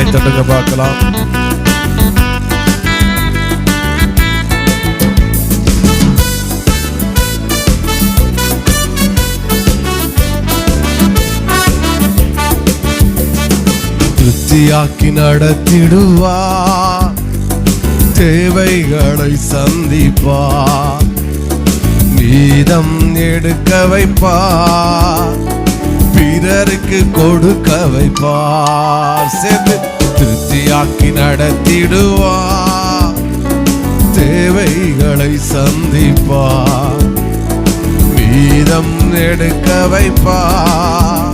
கை தட்டுங்க பார்க்கலாம். திருப்தியாக்கி நடத்திடுவா. தேவைகளை சந்திப்பா. நீதம் எடுக்க வைப்பா. பிறருக்கு கொடுக்க வைப்பார் சேர்ந்து திருப்தியாக்கி நடத்திடுவா தேவைகளை சந்திப்பா மீதம் எடுக்க வைப்பார்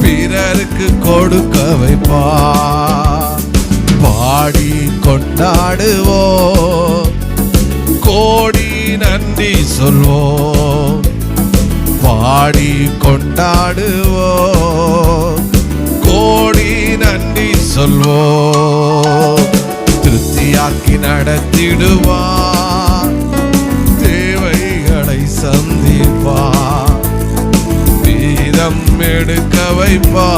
பிறருக்கு கொடுக்க வைப்பார் பாடி கொண்டாடுவோ கோடி நன்றி சொல்வோ திருப்தியாக்கி நடத்திடுவா தேவைகளை சந்திப்பா வீதம் எடுக்க வைப்பா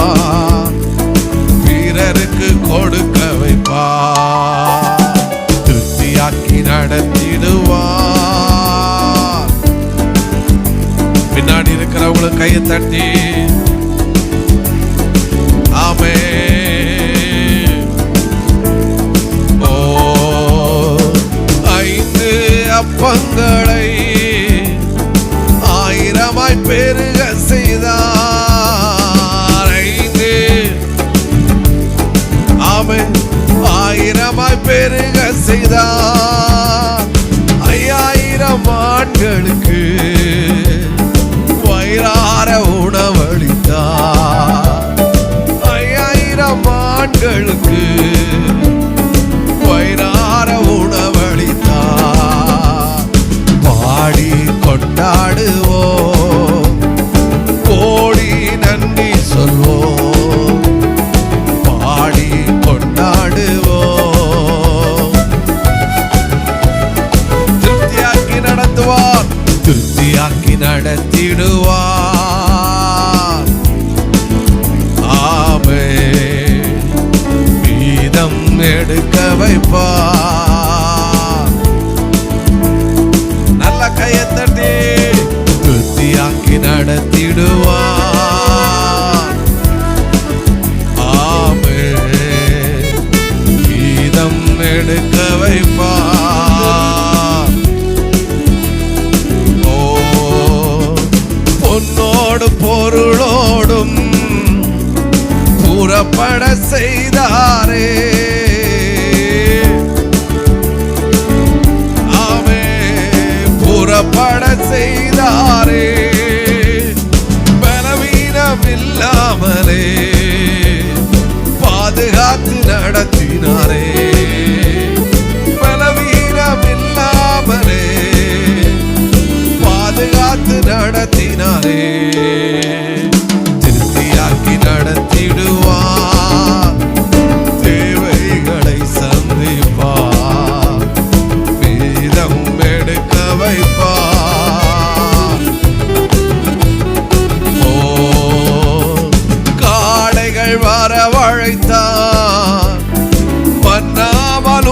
பின்னாடி இருக்கிறவங்களுக்கு கையை தட்டி. ஆமே ஓ ஐந்து அப்பங்களை எங்களுக்கு வயிறார உணவளித்தார். பாடி கொண்டாடுவோ கோடி நன்றி சொல்வோ பாடி கொண்டாடுவோ திருப்தியாக்கி நடத்துவார். திருப்தியாக்கி நடத்திடுவார். எடுக்க வைப்பா நல்ல கையத்தட்டி தட்டி நடத்திடுவா. ஆமே. கீதம் எடுக்க வைப்பார் பொருளோடும் புறப்பட செய்தாரே. புறப்பட செய்தாரே.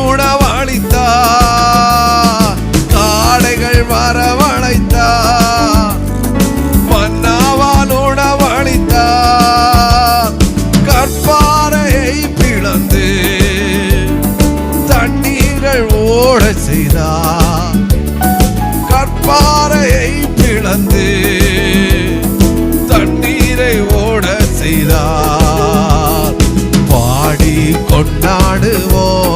உணவளித்தா காடைகள் வரவழைத்தா மன்னாவால் உணவளித்தா கற்பாறையை பிளந்து தண்ணீர்கள் ஓட செய்தா? கற்பாறையை பிளந்து தண்ணீரை ஓட செய்தார் பாடி கொண்டாடுவோம்.